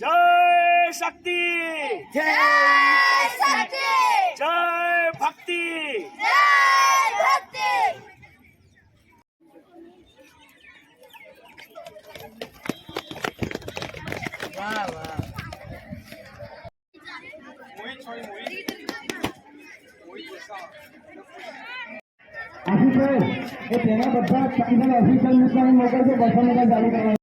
જય શક્તિ જય શક્તિ જય ભક્તિ જય ભક્તિ વાહ વાહ ઓફિસર એ તેના બધા સંગઠન ઓફિસર મિત્રોને મોકલજો બસો મીટર ચાલુ કરવા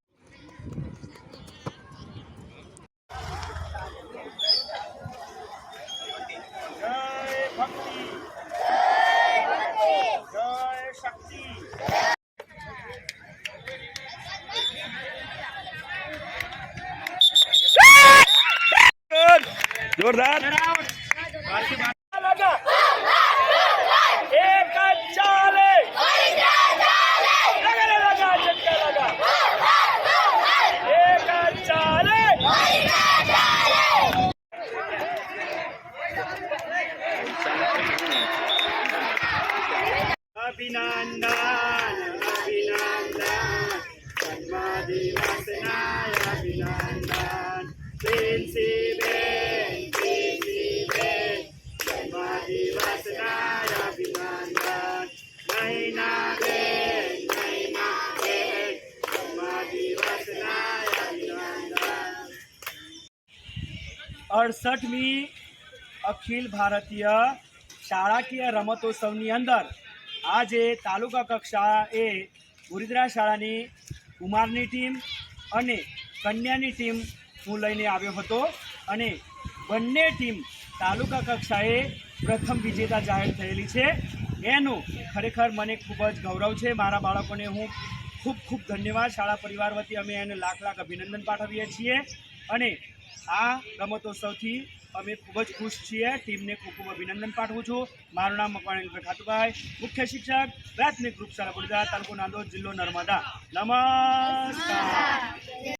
Jordan! અભિનંદન અભિનંદન જન્મદિવસના અભિનંદન પ્રિન્સીબેન પ્રિન્સીબેન જન્મદિવસના અભિનંદન નૈનાબેન નૈનાબેન જન્મદિવસના અભિનંદન અડસઠમી અખિલ ભારતીય શાળાકીય રમતોત્સવની અંદર આજે તાલુકા કક્ષાએ ગુરિદ્રા શાળાની કુમારની ટીમ અને કન્યાની ટીમ હું લઈને આવ્યો હતો અને બંને ટીમ તાલુકા કક્ષાએ પ્રથમ વિજેતા જાહેર થયેલી છે. એનું ખરેખર મને ખૂબ જ ગૌરવ છે. મારા બાળકોને હું ખૂબ ખૂબ ધન્યવાદ. શાળા પરિવાર વતી અમે એને લાખ લાખ અભિનંદન પાઠવીએ છીએ. અને આ રમતોત્સવથી અમે ખૂબ જ ખુશ છીએ. ટીમને ખૂબ ખૂબ અભિનંદન પાઠવું છું. મારું નામ મકવાણી ખાતુભાઈ. મુખ્ય શિક્ષક, પ્રાથમિક ગ્રુપ શાળા બુડદા તાલુકો નાંદોદ જિલ્લો નર્મદા. નમસ્કાર.